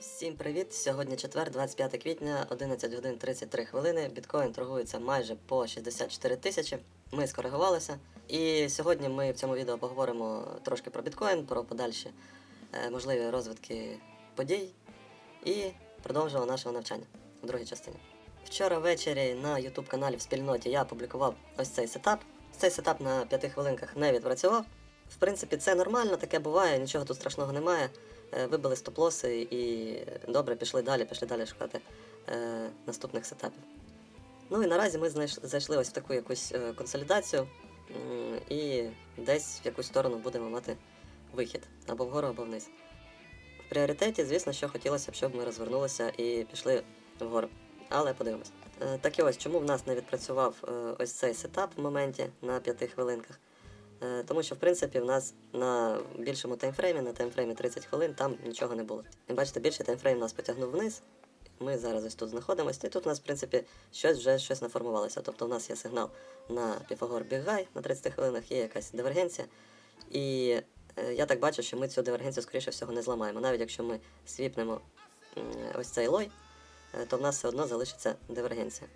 Всім привіт! Сьогодні четвер, 25 квітня, 11 годин 33 хвилини. Біткоін торгується майже по 64 тисячі. Ми скоригувалися. І сьогодні ми в цьому відео поговоримо трошки про біткоін, про подальші е, можливі розвитки подій і продовжимо нашого навчання в другій частині. Вчора ввечері на YouTube каналі в спільноті я опублікував ось цей сетап. Цей сетап на 5 хвилинках не відпрацював. В принципі, це нормально, таке буває, нічого тут страшного немає. Е, Вибили стоп-лоси і добре пішли далі, пішли далі шукати е, наступних сетапів. Ну і наразі ми зайшли ось в таку якусь е, консолідацію і десь в якусь сторону будемо мати вихід або вгору, або вниз. В пріоритеті, звісно, що хотілося б, щоб ми розвернулися і пішли вгору. Але подивимось. Так і ось, чому в нас не відпрацював ось цей сетап в моменті на 5 хвилинках. Е, Тому що, в принципі, в нас на більшому таймфреймі, на таймфреймі 30 хвилин, там нічого не було. І бачите, більший таймфрейм нас потягнув вниз. Ми зараз ось тут знаходимося, і тут у нас, в принципі, щось вже щось наформувалося. Тобто, у нас є сигнал на Піфагор Бігай на 30 хвилинах, є якась дивергенція. І е, я так бачу, що ми цю дивергенцію, скоріше всього, не зламаємо. Навіть якщо ми свіпнемо м, ось цей лой, е, то в нас все одно залишиться дивергенція.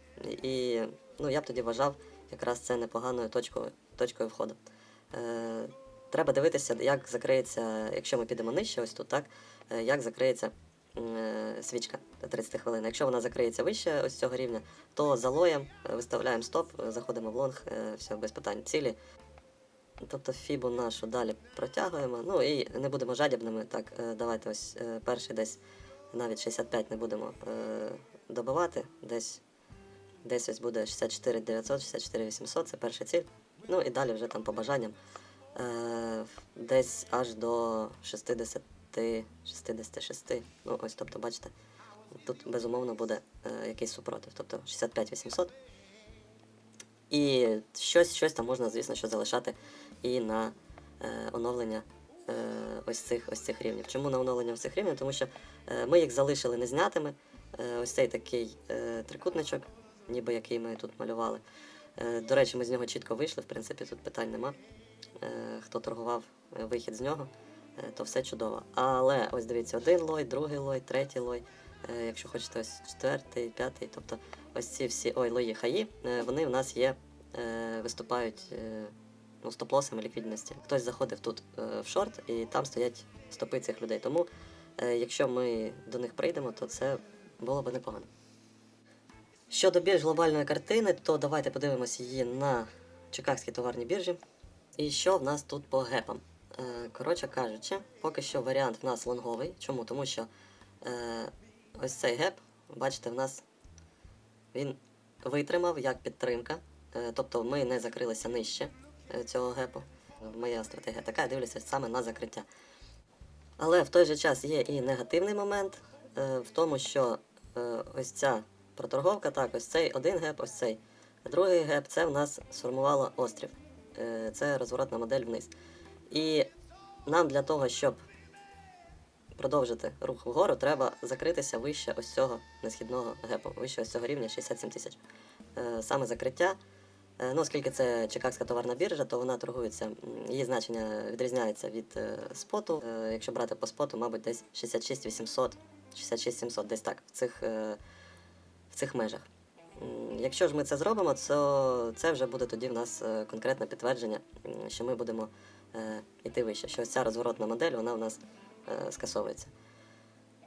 І ну, я б тоді вважав якраз це непоганою точкою, точкою входу. Е, треба дивитися, як закриється, якщо ми підемо нижче, ось тут, так, е, як закриється е, свічка 30 хвилин. Якщо вона закриється вище ось цього рівня, то за лоєм е, виставляємо стоп, заходимо в лонг, все без питань цілі. Тобто фібу нашу далі протягуємо. Ну і не будемо жадібними. Так, давайте ось перший десь навіть 65 не будемо добивати. Десь, десь ось буде 64 900, 64 800, це перша ціль. Ну і далі вже там по бажанням. Е, десь аж до 60, 66. Ну ось, тобто, бачите, тут безумовно буде е, якийсь супротив. Тобто 65 800. І щось, щось там можна, звісно, що залишати і на е, оновлення е, ось, цих, ось цих рівнів. Чому на оновлення ось цих рівнів? Тому що е, ми їх залишили незнятими. Е, ось цей такий е, трикутничок, ніби який ми тут малювали. Е, до речі, ми з нього чітко вийшли, в принципі, тут питань нема. Е, хто торгував е, вихід з нього, то все чудово. Але ось дивіться, один лой, другий лой, третій лой. Якщо хочете, ось четвертий, п'ятий, тобто ось ці всі ой, лої хаї, вони в нас є, виступають ну, стоп-лосами ліквідності. Хтось заходив тут в шорт, і там стоять стопи цих людей. Тому, якщо ми до них прийдемо, то це було б непогано. Щодо більш глобальної картини, то давайте подивимося її на Чикагській товарній біржі. І що в нас тут по гепам? Е, коротше кажучи, поки що варіант в нас лонговий. Чому? Тому що е, ось цей геп, бачите, в нас він витримав як підтримка. Е, тобто ми не закрилися нижче е, цього гепу. Моя стратегія така, я дивлюся саме на закриття. Але в той же час є і негативний момент е, в тому, що е, ось ця проторговка, так, ось цей один геп, ось цей другий геп, це в нас сформувало острів. Е, це розворотна модель вниз. І нам для того, щоб продовжити рух вгору, треба закритися вище ось цього несхідного гепу, вище ось цього рівня 67 тисяч. Е, Саме закриття. Е, Ну, оскільки це Чикагська товарна біржа, то вона торгується, її значення відрізняється від споту. Якщо брати по споту, мабуть, десь 66 800, 66 700, десь так, в цих, в цих межах. Якщо ж ми це зробимо, то це вже буде тоді в нас е, конкретне підтвердження, що ми будемо е, йти вище, що ось ця розворотна модель, вона в нас е, скасовується.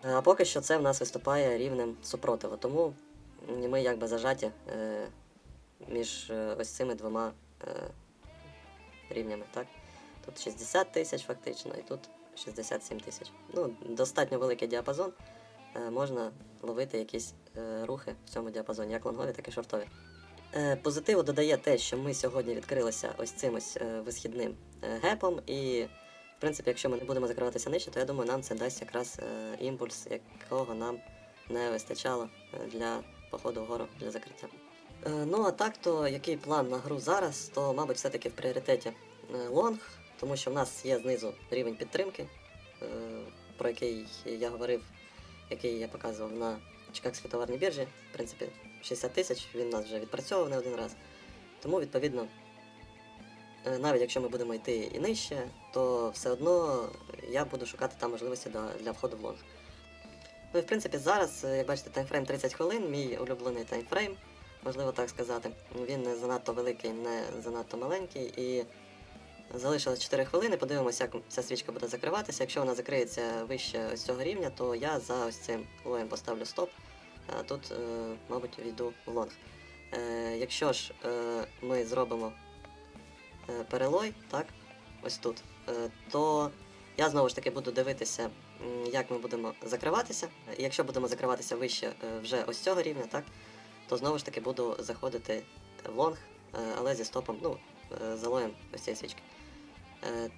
А поки що це в нас виступає рівнем супротиву, тому ми якби зажаті між ось цими двома рівнями. Так? Тут 60 тисяч фактично, і тут 67 тисяч. Ну, достатньо великий діапазон. Е, можна ловити якісь е, рухи в цьому діапазоні, як лонгові, так і шортові. Е, позитиву додає те, що ми сьогодні відкрилися ось цим ось висхідним гепом, і в принципі, якщо ми не будемо закриватися нижче, то я думаю, нам це дасть якраз імпульс, якого нам не вистачало для походу вгору для закриття. Ну а так, то який план на гру зараз, то, мабуть, все-таки в пріоритеті лонг, тому що в нас є знизу рівень підтримки, про який я говорив, який я показував на Чикагській товарній біржі. В принципі, 60 тисяч він нас вже відпрацьовував не один раз. Тому, відповідно, е, навіть якщо ми будемо йти і нижче, то все одно я буду шукати там можливості для, для входу в лонг. Ну і в принципі зараз, е, як бачите, таймфрейм 30 хвилин, мій улюблений таймфрейм, можливо так сказати. Він не занадто великий, не занадто маленький. І залишилось 4 хвилини. Подивимося, як ця свічка буде закриватися. Якщо вона закриється вище ось цього рівня, то я за ось цим лоєм поставлю стоп. А тут, е, мабуть, війду в лонг. Е, якщо ж е, ми зробимо перелой, так, ось тут, то я знову ж таки буду дивитися, як ми будемо закриватися. Якщо будемо закриватися вище вже ось цього рівня, так, то знову ж таки буду заходити в лонг, але зі стопом, ну, залоєм ось цієї свічки. Е,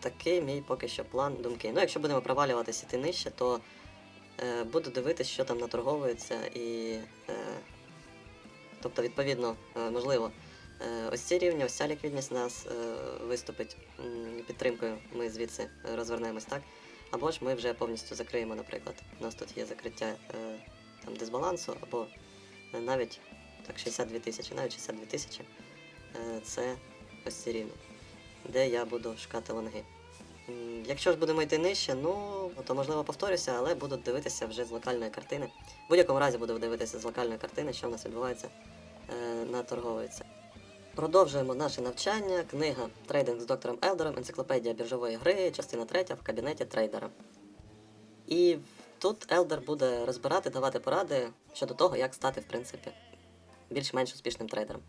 Такий мій поки що план думки. Ну, якщо будемо провалюватися іти нижче, то е, буду дивитися, що там наторговується, і е, тобто, відповідно, е, можливо, е, ось ці рівні, ось ця ліквідність нас е, виступить підтримкою, ми звідси розвернемось, так? Або ж ми вже повністю закриємо, наприклад. У нас тут є закриття е, там, дисбалансу, або навіть так, 62 тисячі, навіть 62 тисячі. Е, це ось ці рівні, де я буду шукати лонги. Якщо ж будемо йти нижче, ну то можливо повторюся, але буду дивитися вже з локальної картини. В будь-якому разі буду дивитися з локальної картини, що в нас відбувається е, на торговиці. Продовжуємо наше навчання. Книга Трейдинг з доктором Елдером, енциклопедія біржової гри, частина 3 в кабінеті трейдера. І тут Елдер буде розбирати, давати поради щодо того, як стати, в принципі, більш-менш успішним трейдером.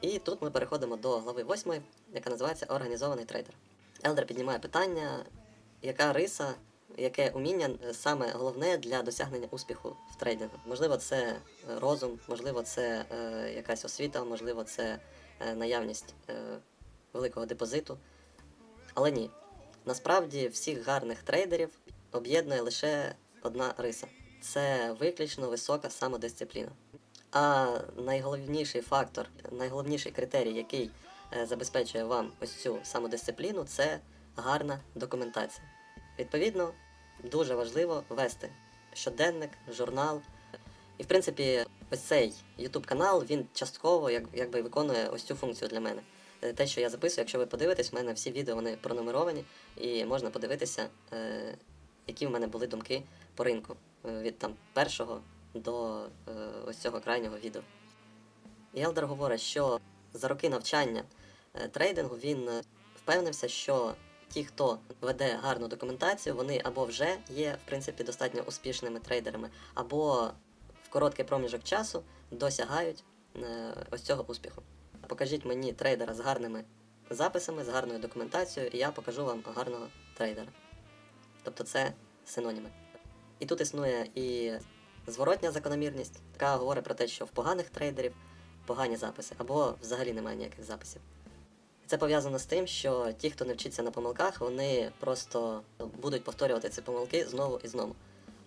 І тут ми переходимо до глави 8, яка називається Організований трейдер. Елдер піднімає питання, яка риса, яке уміння е, саме головне для досягнення успіху в трейдингу. Можливо, це е, розум, можливо, це е, якась освіта, можливо, це е, наявність е, великого депозиту. Але ні. Насправді всіх гарних трейдерів об'єднує лише одна риса це виключно висока самодисципліна. А найголовніший фактор, найголовніший критерій, який е, забезпечує вам ось цю самодисципліну, це гарна документація. Відповідно, дуже важливо вести щоденник, журнал. І, в принципі, ось цей YouTube канал він частково як, якби виконує ось цю функцію для мене. Е, Те, що я записую, якщо ви подивитесь, в мене всі відео вони пронумеровані, і можна подивитися, е, які в мене були думки по ринку від там першого до е, ось цього крайнього відео. І говорить, що за роки навчання е, трейдингу він е, впевнився, що ті, хто веде гарну документацію, вони або вже є в принципі достатньо успішними трейдерами, або в короткий проміжок часу досягають е, ось цього успіху. Покажіть мені трейдера з гарними записами, з гарною документацією, і я покажу вам гарного трейдера. Тобто це синоніми. І тут існує і зворотня закономірність, яка говорить про те, що в поганих трейдерів погані записи, або взагалі немає ніяких записів. Це пов'язано з тим, що ті, хто не вчиться на помилках, вони просто будуть повторювати ці помилки знову і знову.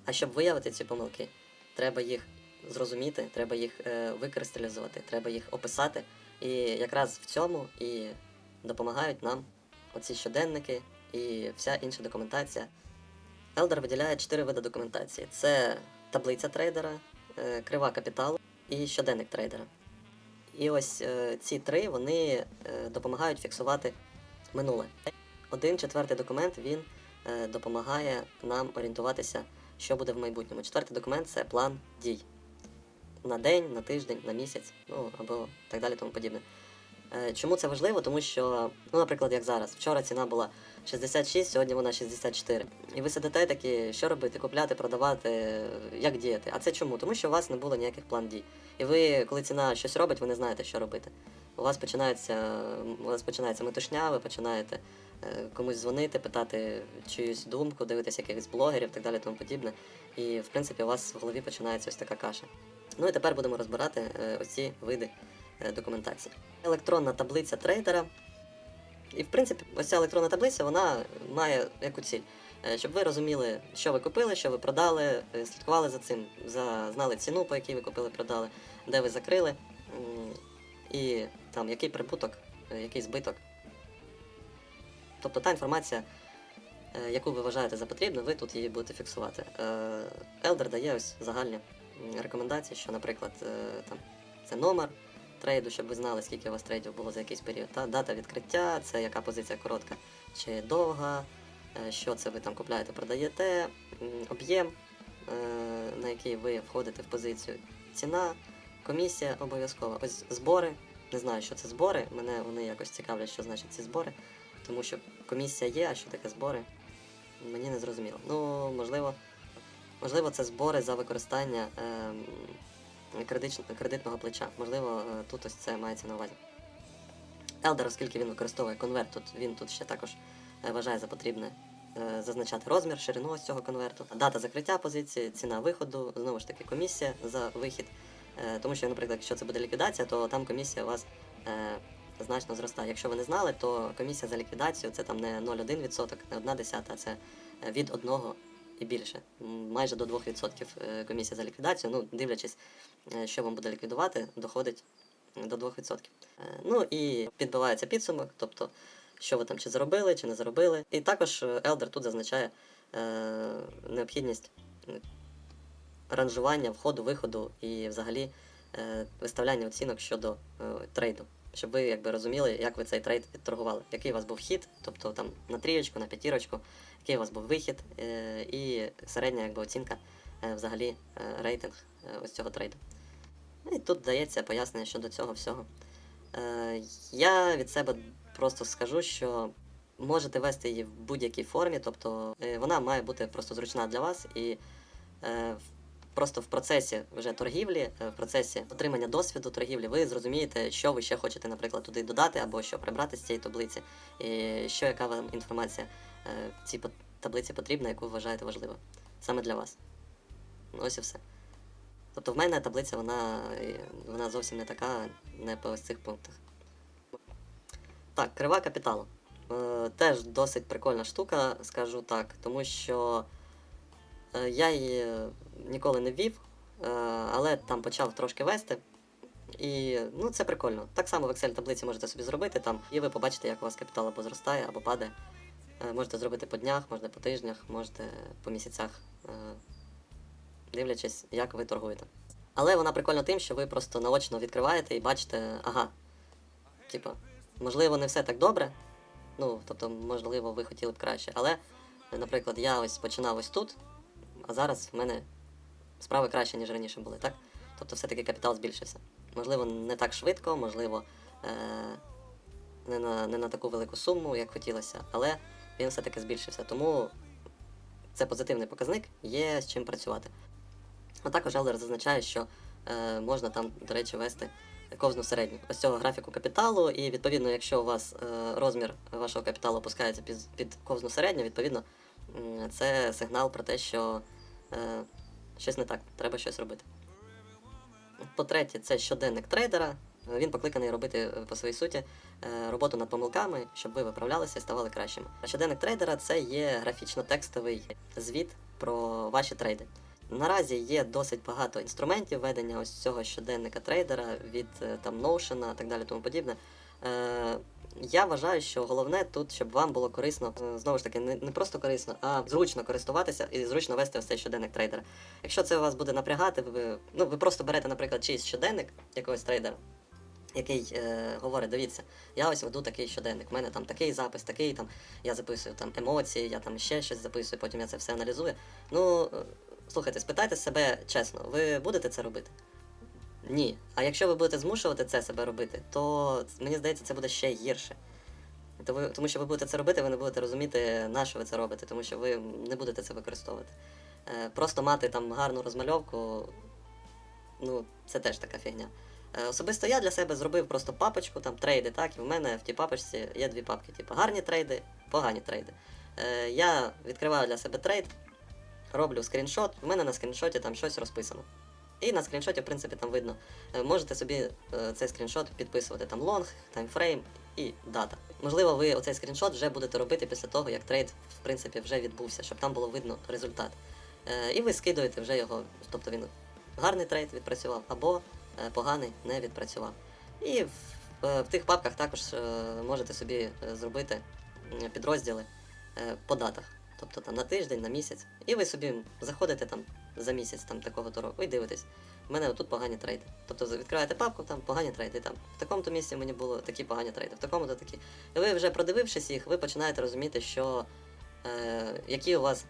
А щоб виявити ці помилки, треба їх зрозуміти, треба їх е, викристалізувати, треба їх описати. І якраз в цьому і допомагають нам оці щоденники і вся інша документація. Елдер виділяє чотири види документації: це таблиця трейдера, е, крива капіталу і щоденник трейдера. І ось е, ці три вони е, допомагають фіксувати минуле. Один четвертий документ він допомагає нам орієнтуватися, що буде в майбутньому. Четвертий документ це план дій на день, на тиждень, на місяць, ну або так далі, тому подібне. Е, Чому це важливо? Тому що, ну, наприклад, як зараз, вчора ціна була 66, сьогодні вона 64. І ви сидите такі, що робити, купляти, продавати, як діяти. А це чому? Тому що у вас не було ніяких план дій. І ви, коли ціна щось робить, ви не знаєте, що робити. У вас починається, у вас починається метушня, ви починаєте е, комусь дзвонити, питати чиюсь думку, дивитися якихось блогерів і так далі, тому подібне. І в принципі у вас в голові починається ось така каша. Ну і тепер будемо розбирати е, ось ці види документації. Електронна таблиця трейдера. І в принципі, ось ця електронна таблиця вона має яку ціль. Е, Щоб ви розуміли, що ви купили, що ви продали, е, слідкували за цим, знали ціну, по якій ви купили, продали, де ви закрили, і там який прибуток, е, який збиток. Тобто та інформація, е, яку ви вважаєте за потрібну, ви тут її будете фіксувати. Е, Елдер дає ось загальні рекомендації, що, наприклад, е, там, це номер трейду, щоб ви знали, скільки у вас трейдів було за якийсь період. Та дата відкриття, це яка позиція коротка чи довга, е, що це ви там купляєте, продаєте, об'єм, е, на який ви входите в позицію, ціна, комісія обов'язково. Ось збори. Не знаю, що це збори. Мене вони якось цікавлять, що значить ці збори. Тому що комісія є, а що таке збори? Мені не зрозуміло. Ну, можливо, можливо, це збори за використання кредич- кредитного плеча. Можливо, е, тут ось це мається на увазі. Елдер, оскільки він використовує конверт, тут він тут ще також е, вважає за потрібне е, зазначати розмір, ширину ось цього конверту, дата закриття позиції, ціна виходу, знову ж таки комісія за вихід. Тому що, наприклад, якщо це буде ліквідація, то там комісія у вас значно зростає. Якщо ви не знали, то комісія за ліквідацію це там не 0,1%, не 1 десята, а це від 1 і більше. Майже до 2% е, комісія за ліквідацію. Ну, дивлячись, е, що вам буде ліквідувати, доходить до 2%. Е, Ну і підбивається підсумок, тобто, що ви там чи заробили, чи не заробили. І також Елдер тут зазначає необхідність ранжування входу, виходу і взагалі виставляння оцінок щодо трейду. Щоб ви якби розуміли, як ви цей трейд відторгували, який у вас був хід, тобто там на трієчку, на п'ятірочку, який у вас був вихід, е, і середня якби, оцінка е, взагалі е, рейтинг ось цього трейду. Ну, І тут дається пояснення щодо цього всього. Я від себе просто скажу, що можете вести її в будь-якій формі, тобто вона має бути просто зручна для вас і просто в процесі вже торгівлі, е, в процесі отримання досвіду торгівлі, ви зрозумієте, що ви ще хочете, наприклад, туди додати або що прибрати з цієї таблиці, і що яка вам інформація е, в цій таблиці потрібна, яку ви вважаєте важливою саме для вас. Ось і все. Тобто в мене таблиця вона, е, вона зовсім не така, не по ось цих пунктах. Так, крива капіталу. Е, теж досить прикольна штука, скажу так, тому що е, я її ніколи не ввів, е, але там почав трошки вести. І ну, це прикольно. Так само в Excel таблиці можете собі зробити там, і ви побачите, як у вас капітал або зростає, або падає. Е, можете зробити по днях, можете по тижнях, можете по місяцях, е, дивлячись, як ви торгуєте. Але вона прикольна тим, що ви просто наочно відкриваєте і бачите, ага, типа, можливо, не все так добре. Ну, тобто, можливо, ви хотіли б краще. Але, наприклад, я ось починав ось тут, а зараз в мене справи краще, ніж раніше були, так? Тобто все-таки капітал збільшився. Можливо, не так швидко, можливо, е- не, на, не на таку велику суму, як хотілося, але він все-таки збільшився. Тому це позитивний показник, є з чим працювати. А також Елдер зазначає, що е, можна там, до речі, вести ковзну середню. Ось цього графіку капіталу, і відповідно, якщо у вас е, розмір вашого капіталу опускається під, під ковзну середню, відповідно, це сигнал про те, що е, щось не так, треба щось робити. По-третє, це щоденник трейдера. Він покликаний робити е, по своїй суті е, роботу над помилками, щоб ви виправлялися і ставали кращими. Щоденник трейдера це є графічно-текстовий звіт про ваші трейди. Наразі є досить багато інструментів ведення ось цього щоденника трейдера від е, там Notion і так далі, тому подібне. Е, я вважаю, що головне тут, щоб вам було корисно, е, знову ж таки, не, не просто корисно, а зручно користуватися і зручно вести ось цей щоденник трейдера. Якщо це вас буде напрягати, ви, ну, ви просто берете, наприклад, чийсь щоденник якогось трейдера, який е, говорить, дивіться, я ось веду такий щоденник, в мене там такий запис, такий там, я записую там емоції, я там ще щось записую, потім я це все аналізую. Ну, е, слухайте, спитайте себе чесно, ви будете це робити? Ні. А якщо ви будете змушувати це себе робити, то мені здається, це буде ще гірше. Тому що ви будете це робити, ви не будете розуміти, на що ви це робите, тому що ви не будете це використовувати. Е, Просто мати там гарну розмальовку, ну, це теж така фігня. Е, Особисто я для себе зробив просто папочку, там трейди, так, і в мене в тій папочці є дві папки, типу гарні трейди, погані трейди. Е, Я відкриваю для себе трейд, роблю скріншот, в мене на скріншоті там щось розписано. І на скріншоті, в принципі, там видно. Е, Можете собі е, цей скріншот підписувати там лонг, таймфрейм і дата. Можливо, ви оцей скріншот вже будете робити після того, як трейд, в принципі, вже відбувся, щоб там було видно результат. Е, І ви скидуєте вже його, тобто він гарний трейд відпрацював або поганий не відпрацював. І в, в тих папках також можете собі зробити підрозділи по датах. Тобто там на тиждень, на місяць. І ви собі заходите там за місяць там такого то року і дивитесь. У мене тут погані трейди. Тобто відкриваєте папку, там погані трейди. Там в такому-то місці мені було такі погані трейди, в такому-то такі. І ви вже продивившись їх, ви починаєте розуміти, що е, які у вас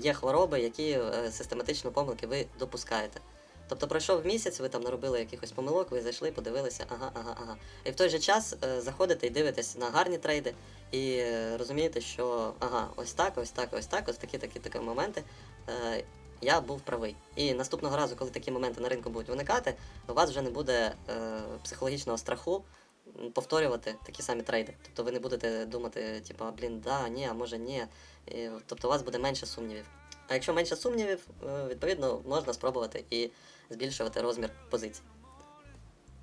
є хвороби, які е, систематично помилки ви допускаєте. Тобто пройшов місяць, ви там наробили якихось помилок, ви зайшли, подивилися, ага, ага, ага. І в той же час е, заходите і дивитесь на гарні трейди, і е, розумієте, що ага, ось так, ось так, ось так, ось такі такі такі моменти. Е, я був правий. І наступного разу, коли такі моменти на ринку будуть виникати, у вас вже не буде е, психологічного страху повторювати такі самі трейди. Тобто ви не будете думати, типу, блін, да, ні, а може ні. І, тобто у вас буде менше сумнівів. А якщо менше сумнівів, е, відповідно можна спробувати і збільшувати розмір позицій.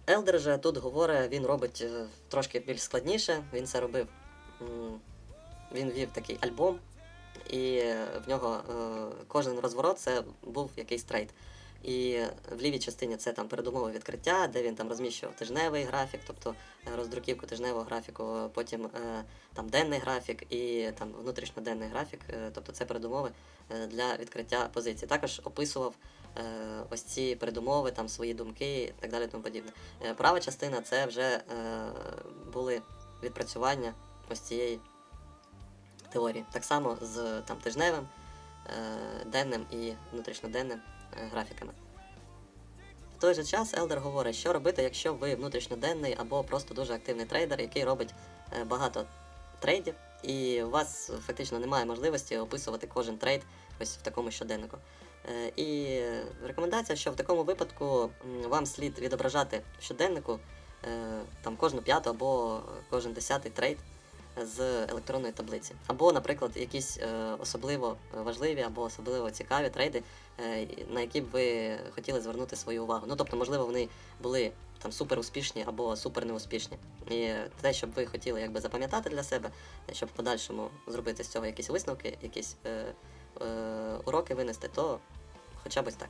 Елдер же тут говорить, він робить е, трошки більш складніше. Він це робив. Він вів такий альбом, і в нього е, кожен розворот це був якийсь трейд. І в лівій частині це там передумови відкриття, де він там розміщував тижневий графік, тобто е, роздруківку тижневого графіку, потім е, там денний графік і там внутрішньоденний графік, тобто це передумови для відкриття позицій. Також описував ось ці передумови, там свої думки і так далі. Тому подібне. Права частина це вже були відпрацювання ось цієї теорії. Так само з там тижневим, е, денним і внутрішньоденним е, графіками. В той же час Елдер говорить, що робити, якщо ви внутрішньоденний або просто дуже активний трейдер, який робить е, багато трейдів, і у вас фактично немає можливості описувати кожен трейд ось в такому щоденнику. І рекомендація, що в такому випадку вам слід відображати в щоденнику там кожну п'яту або кожен десятий трейд з електронної таблиці. Або, наприклад, якісь е, особливо важливі або особливо цікаві трейди, е, на які б ви хотіли звернути свою увагу. Ну тобто, можливо, вони були там супер успішні або супер неуспішні. І те, щоб ви хотіли якби запам'ятати для себе, щоб в подальшому зробити з цього якісь висновки, якісь е, е, уроки винести, то хоча б так.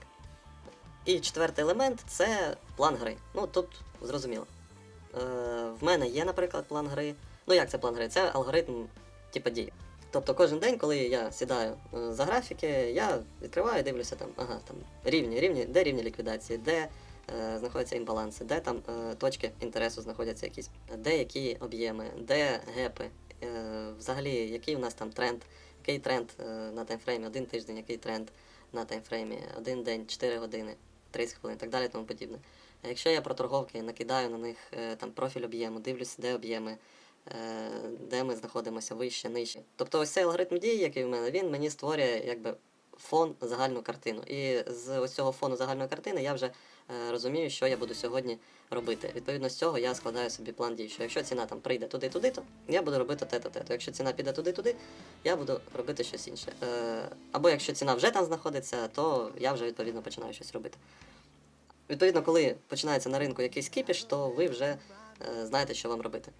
І четвертий елемент це план гри. Ну тут зрозуміло. Е, в мене є, наприклад, план гри. Ну як це план гри? Це алгоритм типу дій. Тобто кожен день, коли я сідаю е, за графіки, я відкриваю і дивлюся там, ага, там рівні, рівні, де рівні ліквідації, де е, знаходяться імбаланси, де там е, точки інтересу знаходяться якісь, де які об'єми, де гепи, е, взагалі, який у нас там тренд, який тренд е, на таймфреймі, один тиждень, який тренд на таймфреймі, один день, 4 години, 30 хвилин, так далі, тому подібне. Якщо я про торговки накидаю на них е, там профіль об'єму, дивлюся, де об'єми, де ми знаходимося вище, нижче. Тобто ось цей алгоритм дії, який в мене, він мені створює якби фон, загальну картину. І з ось цього фону загальної картини я вже е, розумію, що я буду сьогодні робити. Відповідно з цього я складаю собі план дій, що якщо ціна там прийде туди-туди, то я буду робити те-то, те-то. Якщо ціна піде туди-туди, я буду робити щось інше. Е, або якщо ціна вже там знаходиться, то я вже відповідно починаю щось робити. Відповідно, коли починається на ринку якийсь кіпіш, то ви вже е, знаєте, що вам робити.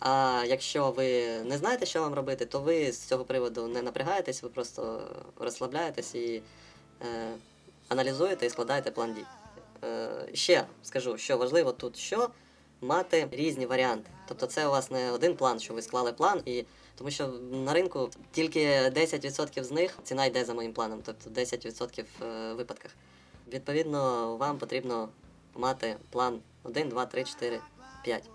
А якщо ви не знаєте, що вам робити, то ви з цього приводу не напрягаєтесь, ви просто розслабляєтесь і е, аналізуєте і складаєте план дій. Е, ще скажу, що важливо тут, що мати різні варіанти. Тобто це у вас не один план, що ви склали план, і тому що на ринку тільки 10% з них ціна йде за моїм планом, тобто 10% в випадках. Відповідно, вам потрібно мати план 1, 2, 3, 4, 5.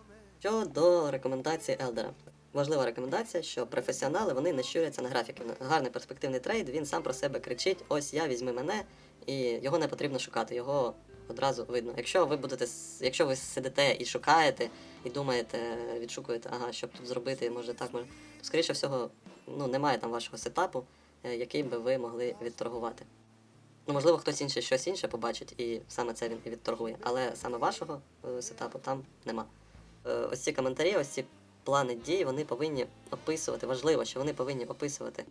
Щодо рекомендації Елдера. Важлива рекомендація, що професіонали вони не щуряться на графіки. Гарний перспективний трейд, він сам про себе кричить: ось я візьми мене, і його не потрібно шукати, його одразу видно. Якщо ви будете якщо ви сидите і шукаєте, і думаєте, відшукуєте, ага, що б тут зробити, може так, може, то скоріше всього, ну немає там вашого сетапу, е, який би ви могли відторгувати. Ну, можливо, хтось інший щось інше побачить, і саме це він і відторгує. Але саме вашого е, сетапу там нема. Е, ось ці коментарі, ось ці плани дій, вони повинні описувати. Важливо, що вони повинні описувати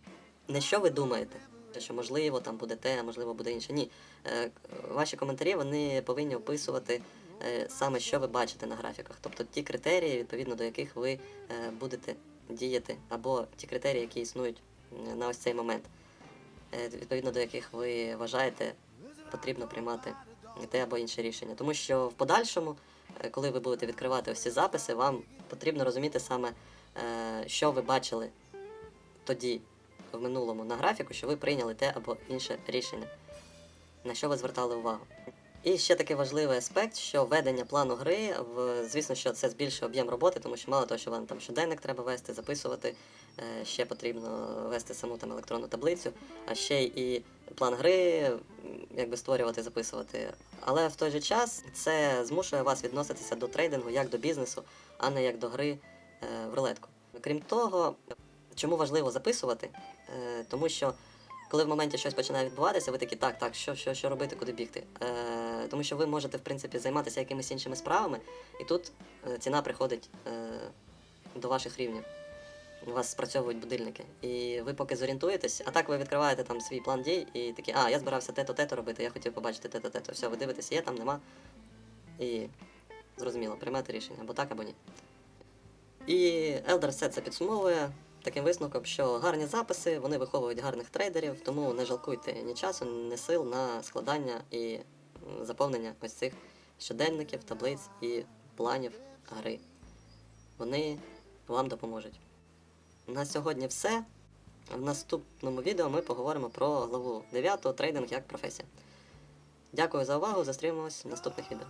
не що ви думаєте, що можливо там буде те, а можливо буде інше. Ні. Е, ваші коментарі вони повинні описувати е, саме, що ви бачите на графіках. Тобто ті критерії, відповідно до яких ви будете діяти, або ті критерії, які існують на ось цей момент відповідно до яких ви вважаєте, потрібно приймати те або інше рішення. Тому що в подальшому, коли ви будете відкривати ось ці записи, вам потрібно розуміти саме, е, що ви бачили тоді в минулому на графіку, що ви прийняли те або інше рішення, на що ви звертали увагу. І ще такий важливий аспект, що ведення плану гри, звісно, що це збільшує об'єм роботи, тому що мало того, що вам там щоденник треба вести, записувати, е, ще потрібно вести саму там електронну таблицю, а ще і план гри якби створювати, записувати. Але в той же час це змушує вас відноситися до трейдингу як до бізнесу, а не як до гри е, в рулетку. Крім того, чому важливо записувати? Е, Тому що коли в моменті щось починає відбуватися, ви такі, так, так, що, що, що робити, куди бігти. Е, тому що ви можете, в принципі, займатися якимись іншими справами, і тут ціна приходить до ваших рівнів. У вас спрацьовують будильники. І ви поки зорієнтуєтесь, а так ви відкриваєте там свій план дій і такі, а, я збирався те-то, те-то робити, я хотів побачити те-то, те-то. Все, ви дивитесь, є там, нема. І зрозуміло, приймете рішення, або так, або ні. І Elder все це підсумовує таким висновком, що гарні записи вони виховують гарних трейдерів, тому не жалкуйте ні часу, ні сил на складання і заповнення ось цих щоденників, таблиць і планів гри. Вони вам допоможуть. На сьогодні все. В наступному відео ми поговоримо про главу 9 трейдинг як професія. Дякую за увагу, зустрінемось в наступних відео.